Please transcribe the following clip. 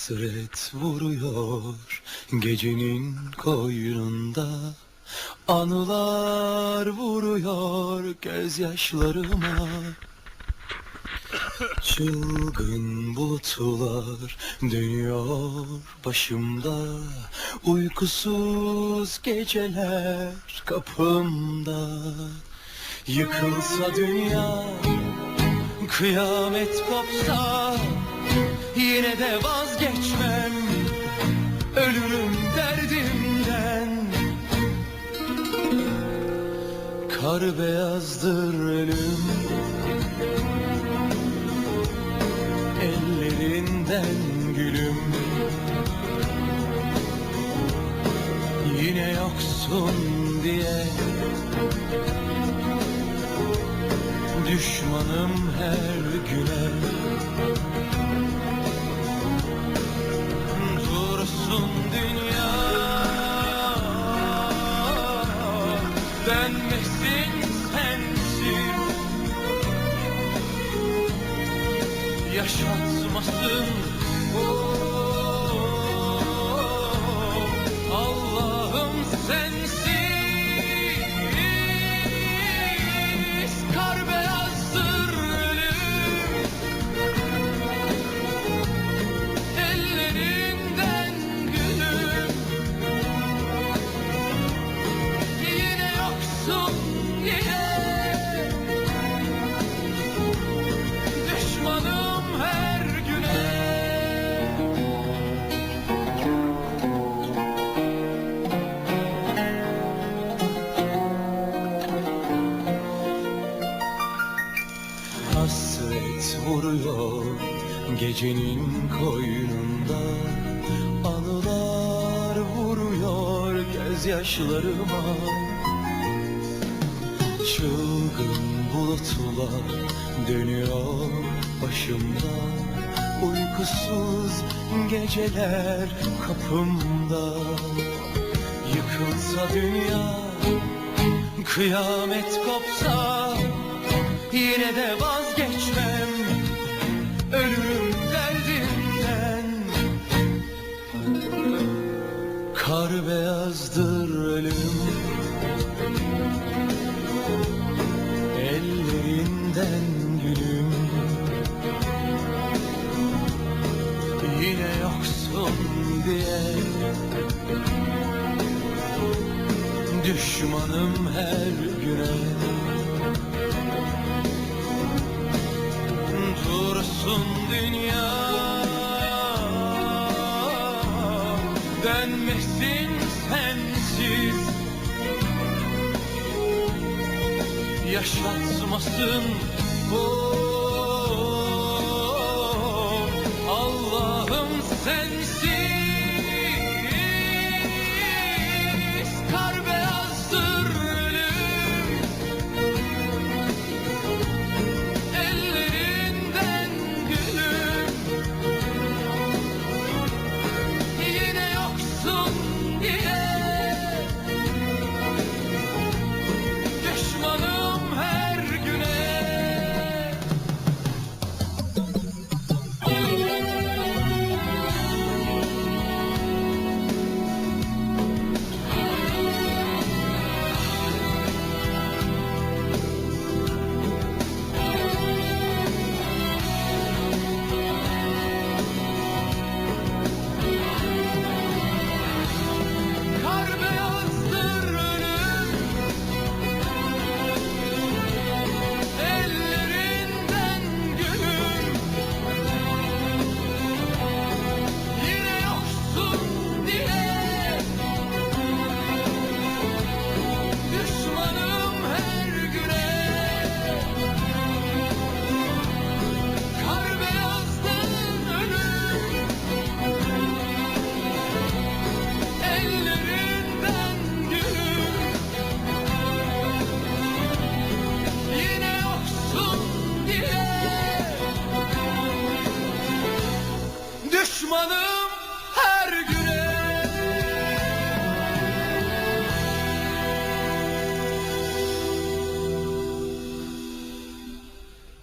Hasret vuruyor gecenin koynunda. Anılar vuruyor gözyaşlarıma. Çılgın bulutlar dönüyor başımda. Uykusuz geceler kapımda. Yıkılsa dünya Kıyamet kopsa Yine de vazgeçmem Ölürüm derdimden Kar beyazdır ölüm. Ellerinden gülüm. Yine yoksun diye. Düşmanım her güne Dönmesin sensiz Yaşatmasın gecenin koynunda Anılar vuruyor gözyaşlarıma. Çılgın bulutlar dönüyor başımda Uykusuz geceler kapımda. Yıkılsa dünya Kıyamet kopsa Yine de vazgeçmem diye Düşmanım her güne. Dursun dünya. Dönmesin sensiz. Yaşatmasın Oh Allah'ım sensiz